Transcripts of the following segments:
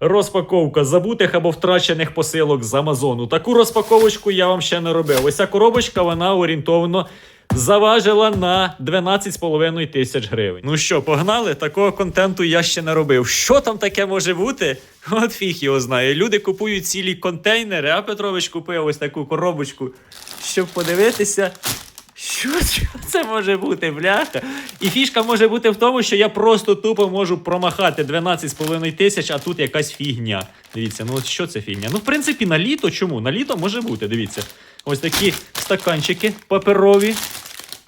Розпаковка забутих або втрачених посилок з Амазону. Таку розпаковочку я вам ще не робив. Ось ця коробочка, вона орієнтовно заважила на 12,5 тисяч гривень. Ну що, погнали? Такого контенту я ще не робив. Що там таке може бути? От фіг його знає. Люди купують цілі контейнери, а Петрович купив ось таку коробочку, щоб подивитися. Що, це може бути, бляха? І фішка може бути в тому, що я просто тупо можу промахати 12,5 тисяч, а тут якась фігня. Дивіться, ну що це фігня? Ну, в принципі, на літо чому? На літо може бути, дивіться. Ось такі стаканчики паперові.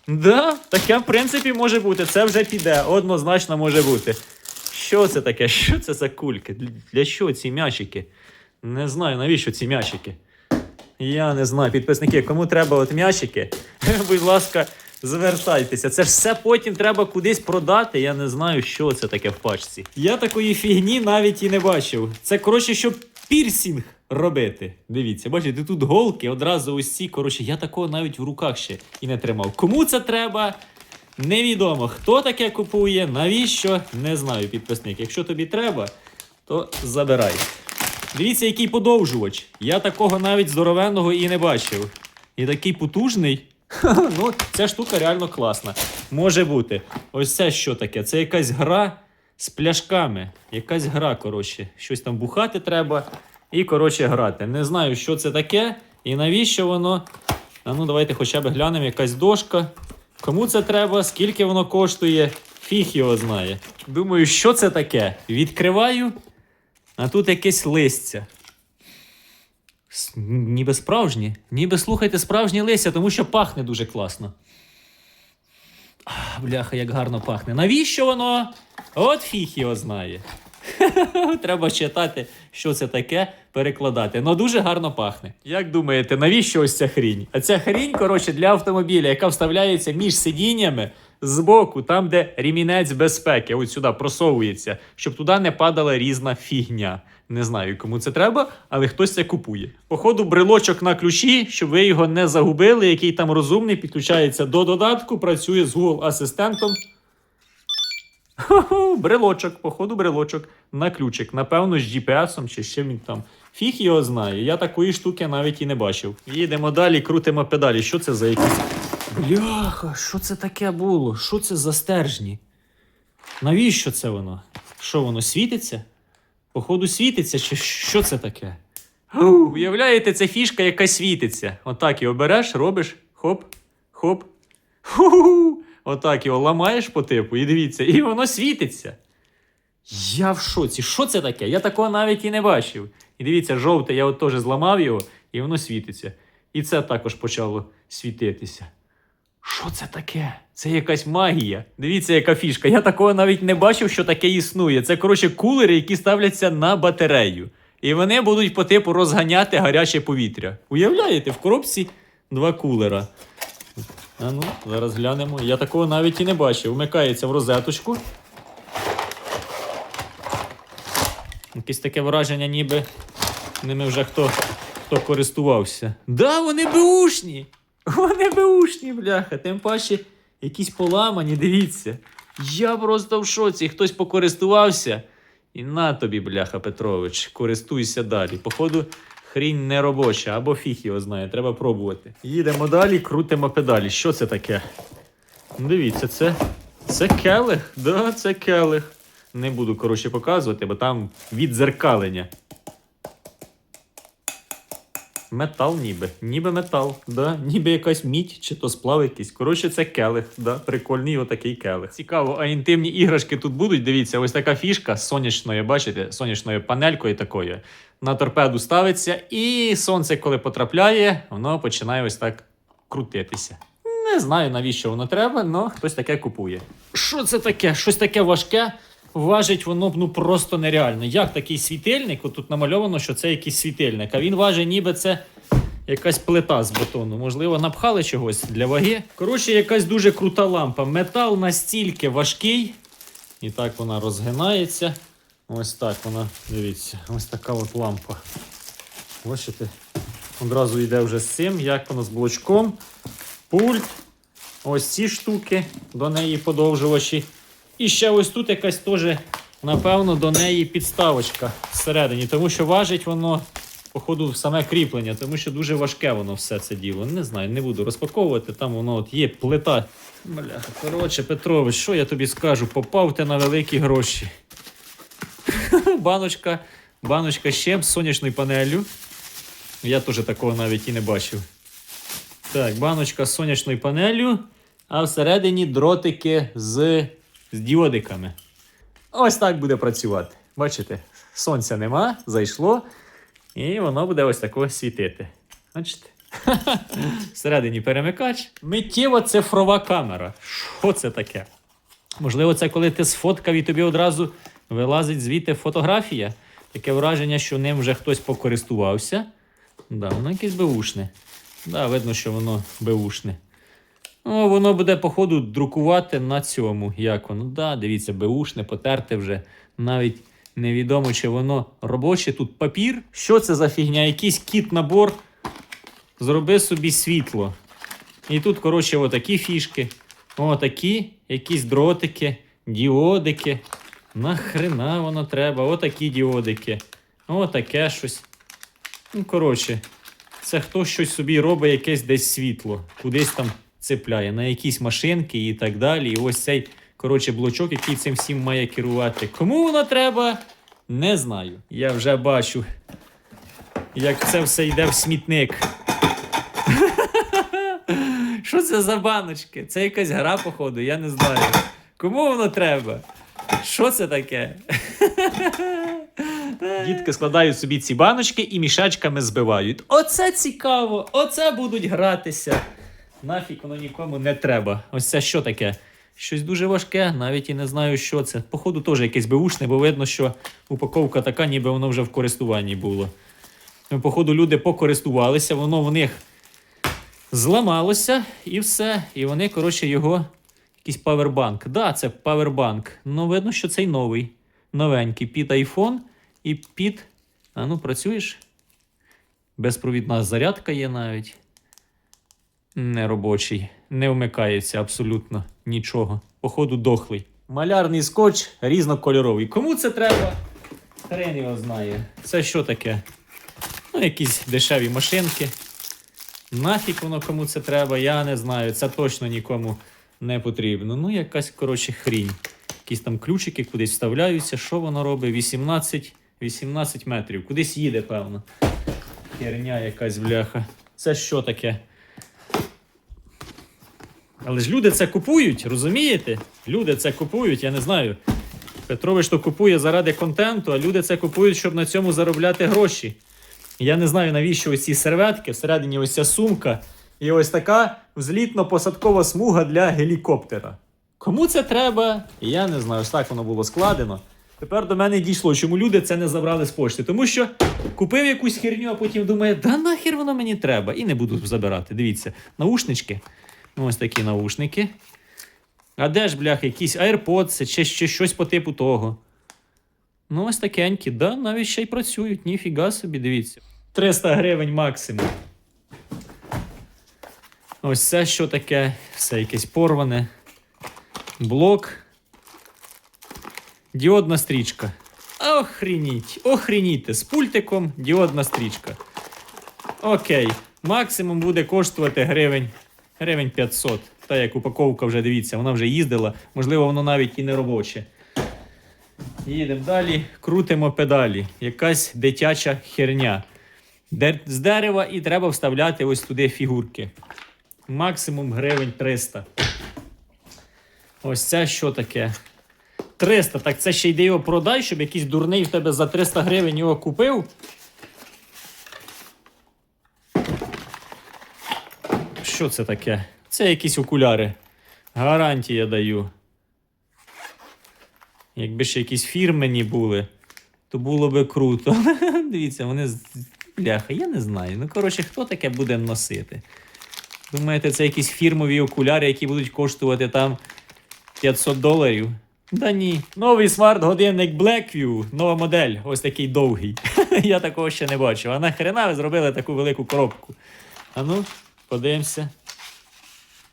Да, таке, в принципі, може бути. Це вже піде, однозначно може бути. Що це таке? Що це за кульки? Для чого ці м'ячики? Не знаю, навіщо ці м'ячики. Я не знаю, підписники, кому треба от м'ячики, будь ласка, звертайтеся. Це ж все потім треба кудись продати. Я не знаю, що це таке в пачці. Я такої фігні навіть і не бачив. Це коротше, щоб пірсінг робити. Дивіться, бачите, тут голки одразу ці. Коротше, я такого навіть в руках ще і не тримав. Кому це треба? Невідомо. Хто таке купує, навіщо? Не знаю, підписник. Якщо тобі треба, то забирай. Дивіться, який подовжувач. Я такого навіть здоровенного і не бачив. І такий потужний. Ну, ця штука реально класна. Може бути. Ось це що таке? Це якась гра з пляшками. Якась гра, коротше. Щось там бухати треба і, коротше, грати. Не знаю, що це таке і навіщо воно. А ну, давайте хоча б глянемо, якась дошка. Кому це треба, скільки воно коштує, фіг його знає. Думаю, що це таке? Відкриваю. А тут якесь листя. Ніби справжнє. Ніби слухайте справжнє листя, тому що пахне дуже класно. Бляха, як гарно пахне. Навіщо воно? От фіг його знає. Треба читати, що це таке, перекладати. Ну дуже гарно пахне. Як думаєте, навіщо ось ця хрінь? А ця хрінь, коротше, для автомобіля, яка вставляється між сидіннями збоку, там, де ремінець безпеки, от сюди просовується, щоб туди не падала різна фігня. Не знаю, кому це треба, але хтось це купує. Походу, брелочок на ключі, щоб ви його не загубили, який там розумний, підключається до додатку, працює з Google асистентом. Хо-хо, брелочок, походу, брелочок на ключик. Напевно, з GPS чи чим він там. Фіг його знає. Я такої штуки навіть і не бачив. Їдемо далі, крутимо педалі. Що це за якісь. Бляха, що це таке було? Що це за стержні? Навіщо це воно? Що воно світиться? Походу, світиться, чи що це таке? Уявляєте, це фішка, яка світиться. Отак його береш, робиш, хоп, хоп. Ху-ху-ху. Отак його ламаєш по типу, і дивіться, і воно світиться. Я в шоці. Що це таке? Я такого навіть і не бачив. І дивіться, жовте, я от теж зламав його, і воно світиться. І це також почало світитися. Що це таке? Це якась магія. Дивіться, яка фішка. Я такого навіть не бачив, що таке існує. Це, коротше, кулери, які ставляться на батарею. І вони будуть по типу розганяти гаряче повітря. Уявляєте, в коробці два кулера. А ну, зараз глянемо. Я такого навіть і не бачив. Вмикається в розеточку. Якесь таке враження, ніби ними вже хто, хто користувався. Да, вони беушні! Вони беушні, бляха. Тим паче, якісь поламані, дивіться. Я просто в шоці. Хтось покористувався. І на тобі, бляха, Петрович, користуйся далі. Походу, хрінь не робоча, або фіг його знає, треба пробувати. Їдемо далі, крутимо педалі. Що це таке? Ну, Дивіться, це, це келих. Да, це келих. Не буду, коротше, показувати, бо там відзеркалення. Метал ніби. Ніби метал, да? ніби якась мідь чи то сплав якийсь. Коротше, це келих, да? прикольний отакий келих. Цікаво, а інтимні іграшки тут будуть. Дивіться, ось така фішка з сонячною, бачите, сонячною панелькою такою. На торпеду ставиться, і сонце, коли потрапляє, воно починає ось так крутитися. Не знаю, навіщо воно треба, але хтось таке купує. Що це таке? Щось таке важке. Важить воно ну просто нереально. Як такий світильник? От тут намальовано, що це якийсь світильник. А він важить, ніби це якась плита з бетону. Можливо, напхали чогось для ваги. Коротше, якась дуже крута лампа. Метал настільки важкий. І так вона розгинається. Ось так вона, дивіться, ось така от лампа. Бачите? Одразу йде вже з цим, як воно з блочком. Пульт. Ось ці штуки до неї подовжувачі. І ще ось тут якась теж напевно, до неї підставочка всередині, тому що важить воно, походу, саме кріплення, тому що дуже важке воно все це діло. Не знаю, не буду розпаковувати. Там воно от є плита. Бляха, коротше, Петрович, що я тобі скажу? Попав ти на великі гроші. баночка, баночка ще з сонячною панеллю. Я теж такого навіть і не бачив. Так, баночка з сонячною панеллю, а всередині дротики з, з діодиками. Ось так буде працювати. Бачите, сонця нема, зайшло, і воно буде ось тако світити. Бачите? Всередині перемикач. Миттєва цифрова камера. Що це таке? Можливо, це коли ти сфоткав і тобі одразу вилазить звідти фотографія. Таке враження, що ним вже хтось покористувався. Да, воно якесь беушне. Да, видно, що воно беушне. Ну, воно буде, походу, друкувати на цьому. Як воно? Да, дивіться, беушне, потерте вже. Навіть невідомо, чи воно робоче. Тут папір. Що це за фігня? Якийсь кіт набор. Зроби собі світло. І тут, коротше, отакі фішки. Отакі, якісь дротики, діодики. Нахрена воно треба? Отакі діодики. Отаке щось. Ну, коротше, це хто щось собі робить, якесь десь світло, кудись там цепляє, на якісь машинки і так далі. І ось цей, коротше, блочок, який цим всім має керувати. Кому воно треба, не знаю. Я вже бачу, як це все йде в смітник. Що це за баночки? Це якась гра, походу, я не знаю. Кому воно треба? Що це таке? Дітки складають собі ці баночки і мішечками збивають. Оце цікаво, оце будуть гратися. Нафіг воно нікому не треба. Ось це що таке? Щось дуже важке, навіть і не знаю, що це. Походу, теж якесь беушне, бо видно, що упаковка така, ніби воно вже в користуванні було. Ну, Походу, люди покористувалися, воно в них зламалося і все. І вони, коротше, його. Якийсь павербанк. Да, це павербанк. Ну, видно, що цей новий. Новенький. Під iPhone і під. А ну, працюєш? Безпровідна зарядка є навіть. Не робочий. Не вмикається абсолютно нічого. Походу, дохлий. Малярний скотч різнокольоровий. Кому це треба? Хрен його знає. Це що таке? Ну, якісь дешеві машинки. Нафіг воно кому це треба, я не знаю. Це точно нікому не потрібно. Ну, якась, коротше, хрінь. Якісь там ключики кудись вставляються. Що воно робить? 18, 18 метрів. Кудись їде, певно. Херня якась бляха. Це що таке? Але ж люди це купують, розумієте? Люди це купують, я не знаю. Петрович то купує заради контенту, а люди це купують, щоб на цьому заробляти гроші. Я не знаю, навіщо ось ці серветки, всередині ось ця сумка. І ось така взлітно-посадкова смуга для гелікоптера. Кому це треба? Я не знаю, ось так воно було складено. Тепер до мене дійшло, чому люди це не забрали з пошти. Тому що купив якусь херню, а потім думає, да нахер воно мені треба. І не буду забирати. Дивіться, наушнички. Ось такі наушники. А де ж, блях, якісь AirPods чи ще щось по типу того. Ну, ось такенькі, да, навіть ще й працюють, ніфіга собі, дивіться. 300 гривень максимум. Ось це що таке? Все якесь порване. Блок. Діодна стрічка. Охреніть, охренійте, з пультиком діодна стрічка. Окей. Максимум буде коштувати гривень, гривень 500. Та як упаковка вже дивіться, вона вже їздила, можливо, воно навіть і не робоче. Їдемо далі, крутимо педалі. Якась дитяча херня. Де- З дерева і треба вставляти ось туди фігурки. Максимум гривень 300. Ось це що таке? 300. Так це ще йди його продай, щоб якийсь дурний в тебе за 300 гривень його купив. Що це таке? Це якісь окуляри. Гарантія даю. Якби ще якісь фірмені були, то було би круто. Дивіться, вони бляха, я не знаю. Ну, коротше, хто таке буде носити? Думаєте, це якісь фірмові окуляри, які будуть коштувати там 500 доларів? Да ні. Новий смарт-годинник Blackview, нова модель, ось такий довгий. Я такого ще не бачив. А нахрена ви зробили таку велику коробку? А ну, подивимося.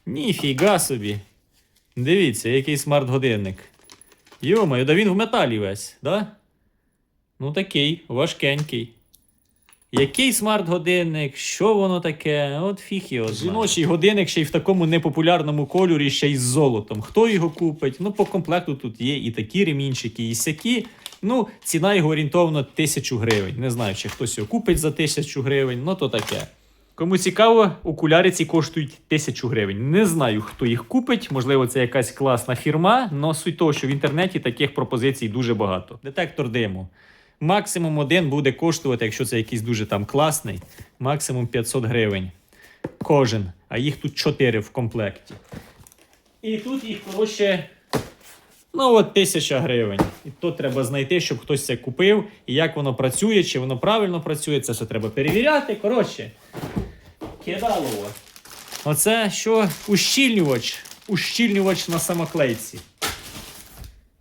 Ніфіга собі. Дивіться, який смарт-годинник. Йомаю, да він в металі весь, да? Ну такий, важкенький. Який смарт-годинник, що воно таке? От фіг його знає. Жіночий годинник ще й в такому непопулярному кольорі, ще й з золотом. Хто його купить? Ну, по комплекту тут є і такі ремінчики, і сякі. Ну, ціна його орієнтовно тисячу гривень. Не знаю, чи хтось його купить за тисячу гривень, ну то таке. Кому цікаво, окуляри ці коштують тисячу гривень. Не знаю, хто їх купить. Можливо, це якась класна фірма, але суть того, що в інтернеті таких пропозицій дуже багато. Детектор диму. Максимум один буде коштувати, якщо це якийсь дуже там класний, максимум 500 гривень. Кожен. А їх тут 4 в комплекті. І тут їх, коротше, ну от тисяча гривень. І то треба знайти, щоб хтось це купив, і як воно працює, чи воно правильно працює, це все треба перевіряти. Коротше, кидалово. Оце що ущільнювач. Ущільнювач на самоклейці.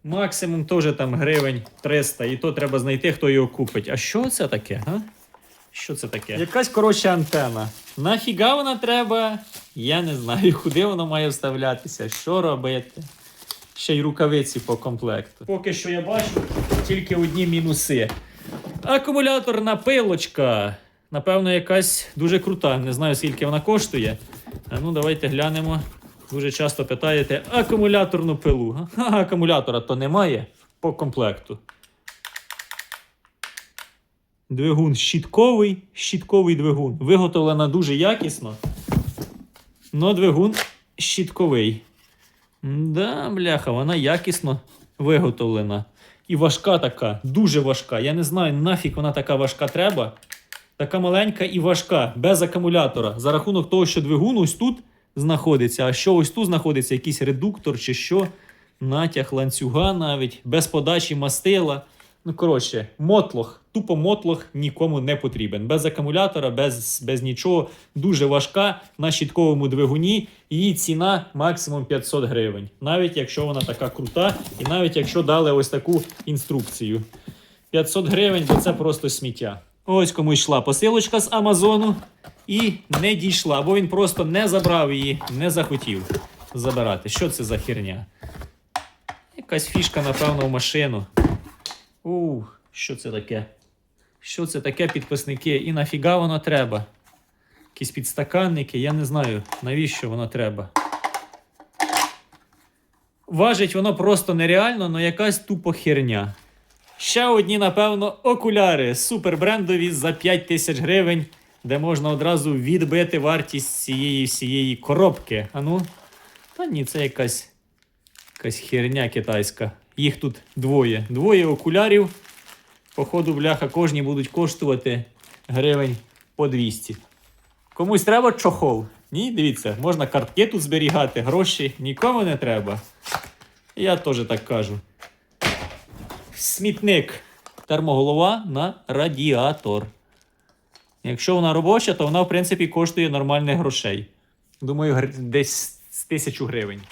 Максимум теж там гривень 300, і то треба знайти, хто його купить. А що це таке? А? Що це таке? Якась коротше антена. Нафіга вона треба? Я не знаю, куди вона має вставлятися, що робити. Ще й рукавиці по комплекту. Поки що я бачу тільки одні мінуси. Акумуляторна пилочка. Напевно, якась дуже крута. Не знаю, скільки вона коштує. Ну, давайте глянемо. Дуже часто питаєте акумуляторну пилу. А акумулятора то немає по комплекту. Двигун щітковий, щітковий двигун. Виготовлена дуже якісно. Но двигун щітковий. Да, бляха, вона якісно виготовлена. І важка така, дуже важка. Я не знаю, нафіг вона така важка треба. Така маленька і важка, без акумулятора. За рахунок того, що двигун ось тут знаходиться, а що ось тут знаходиться, якийсь редуктор чи що, натяг ланцюга навіть, без подачі мастила. Ну, коротше, мотлох, тупо мотлох нікому не потрібен. Без акумулятора, без, без нічого. Дуже важка на щітковому двигуні. Її ціна максимум 500 гривень. Навіть якщо вона така крута, і навіть якщо дали ось таку інструкцію. 500 гривень, бо це просто сміття. Ось кому йшла посилочка з Амазону і не дійшла, бо він просто не забрав її, не захотів забирати. Що це за херня? Якась фішка, напевно, в машину. У, що це таке? Що це таке, підписники? І нафіга воно треба? Якісь підстаканники, я не знаю, навіщо воно треба. Важить воно просто нереально, але якась тупо херня. Ще одні, напевно, окуляри супербрендові за 5 тисяч гривень, де можна одразу відбити вартість цієї всієї коробки. А ну? Та ні, це якась, якась херня китайська. Їх тут двоє. Двоє окулярів. Походу, бляха, кожні будуть коштувати гривень по 200. Комусь треба чохол? Ні, дивіться, можна картки тут зберігати, гроші нікому не треба. Я теж так кажу. Смітник. Термоголова на радіатор. Якщо вона робоча, то вона, в принципі, коштує нормальних грошей. Думаю, десь з тисячу гривень.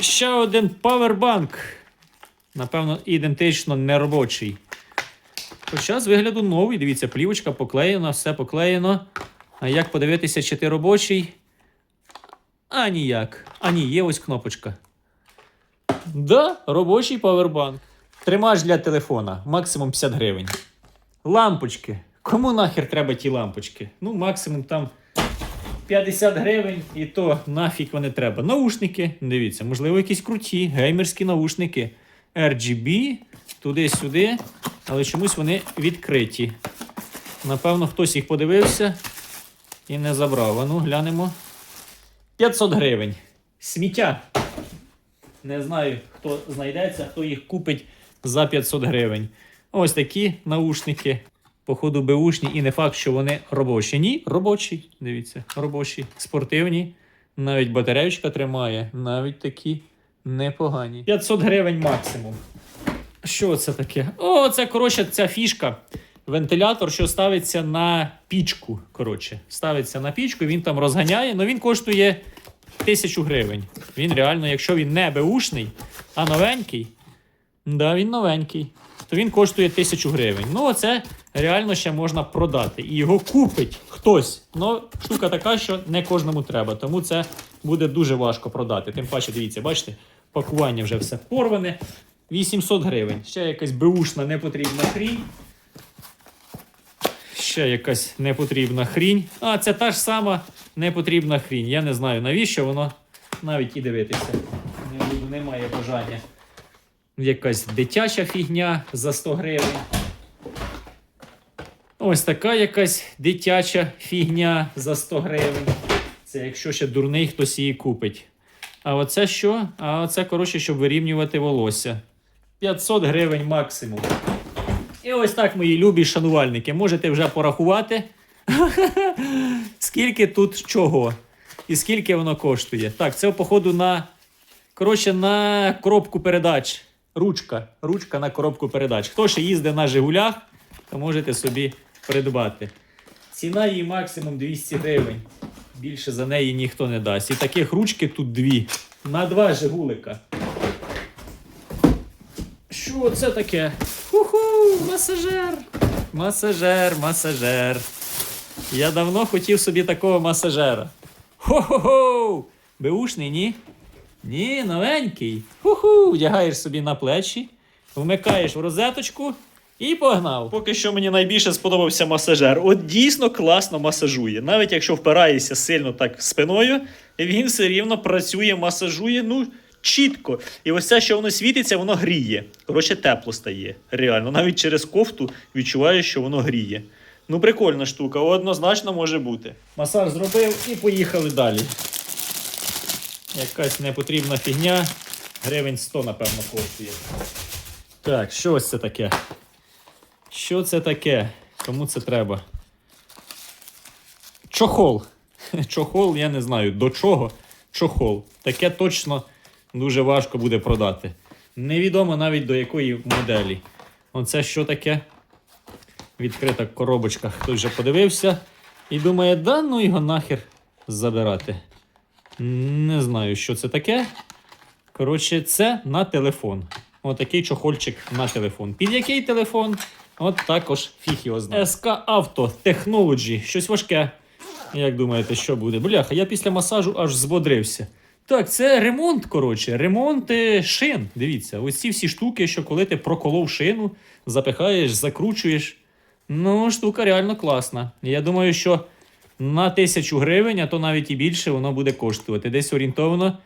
Ще один павербанк. Напевно, ідентично неробочий. Хоча з вигляду новий, дивіться, плівочка поклеєна, все поклеєно. А як подивитися, чи ти робочий? А ніяк. А ні, є ось кнопочка. Да, робочий павербанк. Тримач для телефона, максимум 50 гривень. Лампочки. Кому нахер треба ті лампочки? Ну, максимум там 50 гривень, і то нафіг вони треба. Наушники, дивіться, можливо, якісь круті, геймерські наушники. RGB, туди-сюди, але чомусь вони відкриті. Напевно, хтось їх подивився і не забрав. А ну, глянемо. 500 гривень. Сміття. Не знаю, хто знайдеться, хто їх купить за 500 гривень. Ось такі наушники. Походу, беушні, і не факт, що вони робочі. Ні, робочі. Дивіться, робочі, спортивні. Навіть батареючка тримає, навіть такі непогані. 500 гривень максимум. Що це таке? О, це коротше ця фішка. Вентилятор, що ставиться на пічку. Коротше, ставиться на пічку, він там розганяє, але він коштує тисячу гривень. Він реально, якщо він не беушний, а новенький, да, він новенький, то він коштує тисячу гривень. Ну, це реально ще можна продати. І його купить хтось. Ну, штука така, що не кожному треба. Тому це буде дуже важко продати. Тим паче, дивіться, бачите, пакування вже все порване. 800 гривень. Ще якась беушна непотрібна хрінь. Ще якась непотрібна хрінь. А, це та ж сама непотрібна хрінь. Я не знаю, навіщо воно навіть і дивитися. Немає бажання. Якась дитяча фігня за 100 гривень. Ось така якась дитяча фігня за 100 гривень. Це якщо ще дурний хтось її купить. А оце що? А оце, коротше, щоб вирівнювати волосся. 500 гривень максимум. І ось так, мої любі шанувальники, можете вже порахувати, скільки тут чого. І скільки воно коштує. Так, це походу на. Коротше, на коробку передач. Ручка. Ручка на коробку передач. Хто ще їздить на Жигулях, то можете собі придбати. Ціна її максимум 200 гривень. Більше за неї ніхто не дасть. І таких ручки тут дві. На два Жигулика. Що це таке? Ху-ху, масажер. Масажер, масажер. Я давно хотів собі такого масажера. Хо-хо-хо! Беушний, ні? Ні, новенький. Ху-ху, вдягаєш собі на плечі, вмикаєш в розеточку і погнав. Поки що мені найбільше сподобався масажер. От дійсно класно масажує. Навіть якщо впираєшся сильно так спиною, він все рівно працює, масажує, ну, чітко. І ось це, що воно світиться, воно гріє. Коротше, тепло стає. Реально. Навіть через кофту відчуваєш, що воно гріє. Ну, прикольна штука, однозначно може бути. Масаж зробив і поїхали далі. Якась непотрібна фігня. Гривень 100, напевно, коштує. Так, що ось це таке? Що це таке? Кому це треба? Чохол. Чохол, я не знаю до чого. Чохол. Таке точно дуже важко буде продати. Невідомо навіть до якої моделі. Оце що таке? Відкрита коробочка. Хтось вже подивився і думає, да ну його нахер забирати. Не знаю, що це таке. Коротше, це на телефон. Отакий чохольчик на телефон. Під який телефон? От також фіг його знає. СК Auto Technology. Щось важке. Як думаєте, що буде? Бляха, я після масажу аж збодрився. Так, це ремонт, коротше, ремонт е, шин. Дивіться, ось ці всі штуки, що коли ти проколов шину, запихаєш, закручуєш. Ну, штука реально класна. Я думаю, що на тисячу гривень, а то навіть і більше, воно буде коштувати. Десь орієнтовно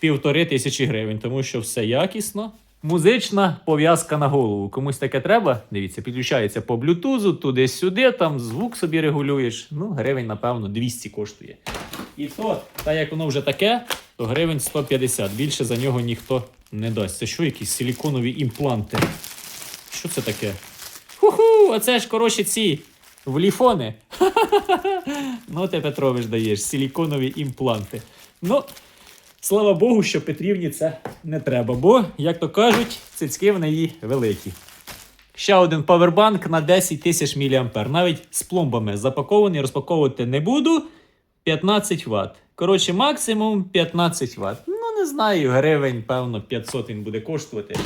півтори тисячі гривень, тому що все якісно. Музична пов'язка на голову. Комусь таке треба. Дивіться, підключається по блютузу, туди-сюди, там звук собі регулюєш. Ну, гривень, напевно, 200 коштує. І то, так як воно вже таке, то гривень 150. Більше за нього ніхто не дасть. Це що, якісь силіконові імпланти? Що це таке? Ху-ху, оце ж, коротше, ці вліфони. Ну, ти, Петрович, даєш силіконові імпланти. Ну, слава Богу, що Петрівні це не треба, бо, як то кажуть, цицьки в неї великі. Ще один павербанк на 10 тисяч мА. Навіть з пломбами запакований, розпаковувати не буду. 15 Вт. Коротше, максимум 15 Вт. Ну, не знаю, гривень, певно, 500 він буде коштувати.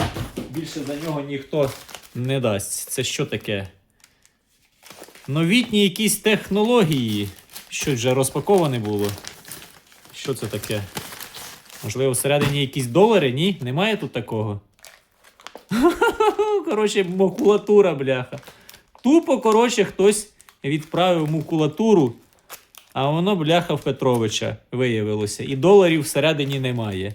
Більше за нього ніхто не дасть. Це що таке? Новітні якісь технології. Щось вже розпаковане було. Що це таке? Можливо, всередині якісь долари? Ні? Немає тут такого. Коротше, макулатура, бляха. Тупо, коротше, хтось відправив макулатуру, а воно, бляха, в Петровича виявилося. І доларів всередині немає.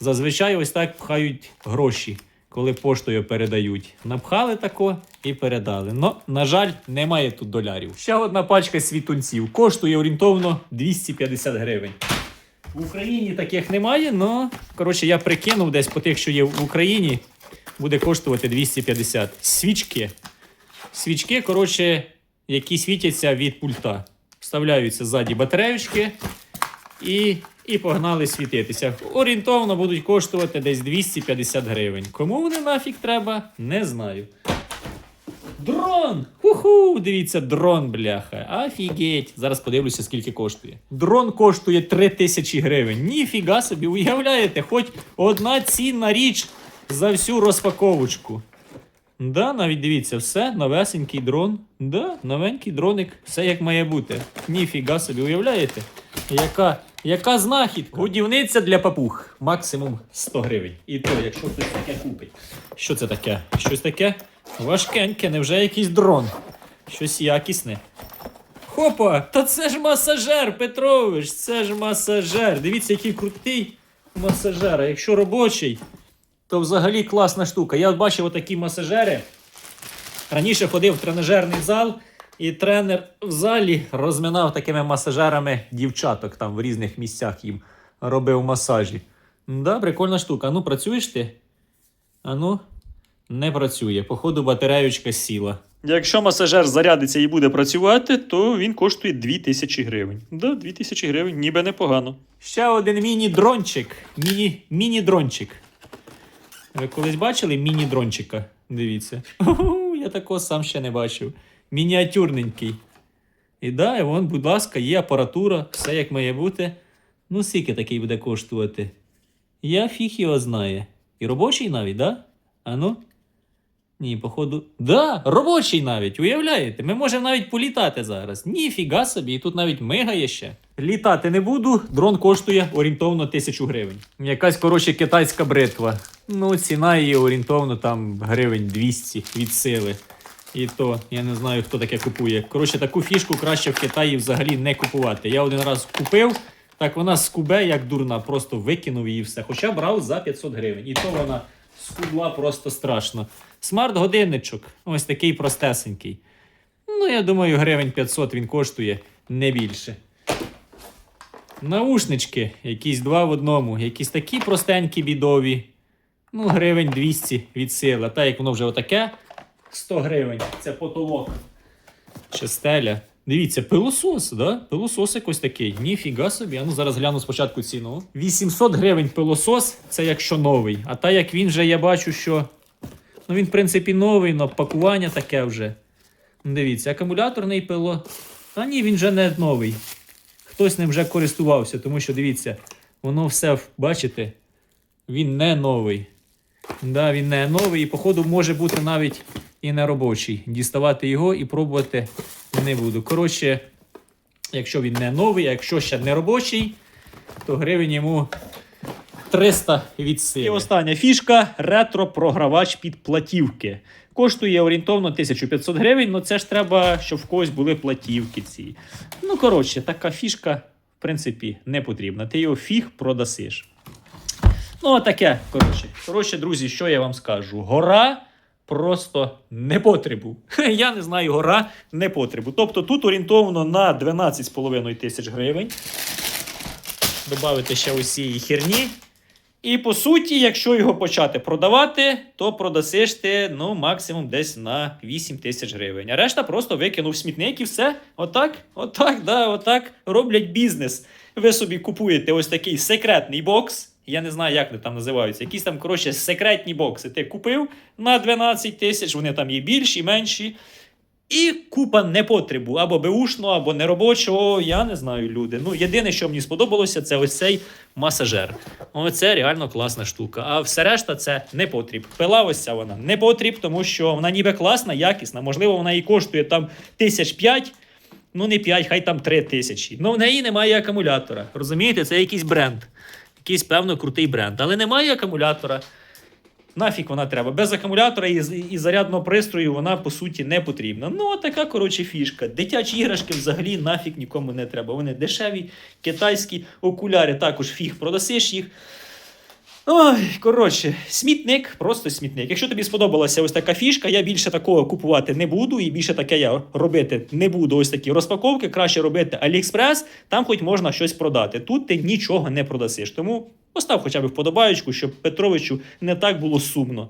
Зазвичай ось так пхають гроші, коли поштою передають. Напхали тако і передали. Но, на жаль, немає тут долярів. Ще одна пачка світунців. Коштує орієнтовно 250 гривень. В Україні таких немає, але коротше, я прикинув десь по тих, що є в Україні, буде коштувати 250. Свічки. Свічки, коротше, які світяться від пульта. Вставляються ззаді батареючки і, і погнали світитися. Орієнтовно будуть коштувати десь 250 гривень. Кому вони нафіг треба, не знаю. Дрон! Ху-ху! Дивіться, дрон, бляха. Офігеть. Зараз подивлюся, скільки коштує. Дрон коштує 3000 гривень. Ніфіга собі, уявляєте, хоч одна цінна річ за всю розпаковочку. Да, навіть дивіться, все, новесенький дрон. Да, новенький дроник, все як має бути. Ніфіга собі, уявляєте? Яка, яка знахідка? Годівниця для папуг. Максимум 100 гривень. І то, якщо хтось таке купить. Що це таке? Щось таке важкеньке, невже якийсь дрон? Щось якісне. Хопа! Та це ж масажер, Петрович! Це ж масажер. Дивіться, який крутий масажер. А якщо робочий, то взагалі класна штука. Я бачив отакі масажери. Раніше ходив в тренажерний зал, і тренер в залі розминав такими масажерами дівчаток там в різних місцях їм робив масажі. Да, прикольна штука. Ну, працюєш ти? А ну, не працює. Походу, батареючка сіла. Якщо масажер зарядиться і буде працювати, то він коштує 2000 гривень. Да, 2000 гривень, ніби непогано. Ще один міні-дрончик. Міні, міні-дрончик. Ви колись бачили міні-дрончика? Дивіться. Я такого сам ще не бачив. Мініатюрненький. І да, і вон, будь ласка, є апаратура, все як має бути. Ну, скільки такий буде коштувати? Я фіг його знає. І робочий навіть, да? А ну? Ні, походу. Да, робочий навіть, уявляєте? Ми можемо навіть політати зараз. Ніфіга собі, і тут навіть мигає ще. Літати не буду, дрон коштує орієнтовно тисячу гривень. Якась, коротше, китайська бритва. Ну, ціна її орієнтовно там гривень 200 від сили. І то я не знаю, хто таке купує. Коротше, таку фішку краще в Китаї взагалі не купувати. Я один раз купив, так вона скубе, як дурна, просто викинув її все. Хоча брав за 500 гривень. І то вона скубла просто страшно. Смарт-годинничок, ось такий простесенький. Ну, я думаю, гривень 500 він коштує не більше. Наушнички, якісь два в одному, якісь такі простенькі, бідові. Ну, гривень 200 від сили. А так як воно вже отаке, 100 гривень. Це потолок. Чи стеля. Дивіться, пилосос, да? Пилосос якось такий. Ніфіга собі. А ну зараз гляну спочатку ціну. 800 гривень пилосос, це якщо новий. А та як він вже я бачу, що. Ну він, в принципі, новий, але пакування таке вже. Ну, Дивіться, акумуляторний пило. А ні, він вже не новий. Хтось ним вже користувався, тому що дивіться, воно все, бачите, він не новий. Да, він не новий і, походу, може бути навіть і не робочий. Діставати його і пробувати не буду. Коротше, якщо він не новий, а якщо ще не робочий, то гривень йому 300 від сили. І остання фішка ретро-програвач під платівки. Коштує орієнтовно 1500 гривень, але це ж треба, щоб в когось були платівки ці. Ну, коротше, така фішка, в принципі, не потрібна. Ти його фіг продасиш. Ну, таке, коротше. Коротше, друзі, що я вам скажу? Гора просто не потребу. Я не знаю, гора не потребу. Тобто тут орієнтовно на 12,5 тисяч гривень. Добавити ще усієї херні. І по суті, якщо його почати продавати, то продасиш ти ну, максимум десь на 8 тисяч гривень. А решта просто викинув смітник і все. Отак, отак, да, отак роблять бізнес. Ви собі купуєте ось такий секретний бокс. Я не знаю, як вони там називаються. Якісь там, коротше, секретні бокси. Ти купив на 12 тисяч, вони там є більші, менші. І купа непотребу, або беушного, або неробочого, я не знаю, люди. Ну, єдине, що мені сподобалося, це ось цей масажер. Оце реально класна штука. А все решта це непотріб. Пила ось ця вона непотріб, тому що вона ніби класна, якісна. Можливо, вона і коштує там тисяч п'ять, ну не п'ять, хай там три тисячі. Ну в неї немає акумулятора. Розумієте, це якийсь бренд. Якийсь певно крутий бренд. Але немає акумулятора. Нафік вона треба. Без акумулятора і, і зарядного пристрою вона по суті не потрібна. Ну, така коротше фішка. Дитячі іграшки взагалі нафік нікому не треба. Вони дешеві, китайські окуляри також фіг продасиш їх. Ой, коротше, смітник, просто смітник. Якщо тобі сподобалася ось така фішка, я більше такого купувати не буду, і більше таке я робити не буду. Ось такі розпаковки. Краще робити AliExpress, там хоч можна щось продати. Тут ти нічого не продасиш. Тому постав хоча б вподобаючку, щоб Петровичу не так було сумно.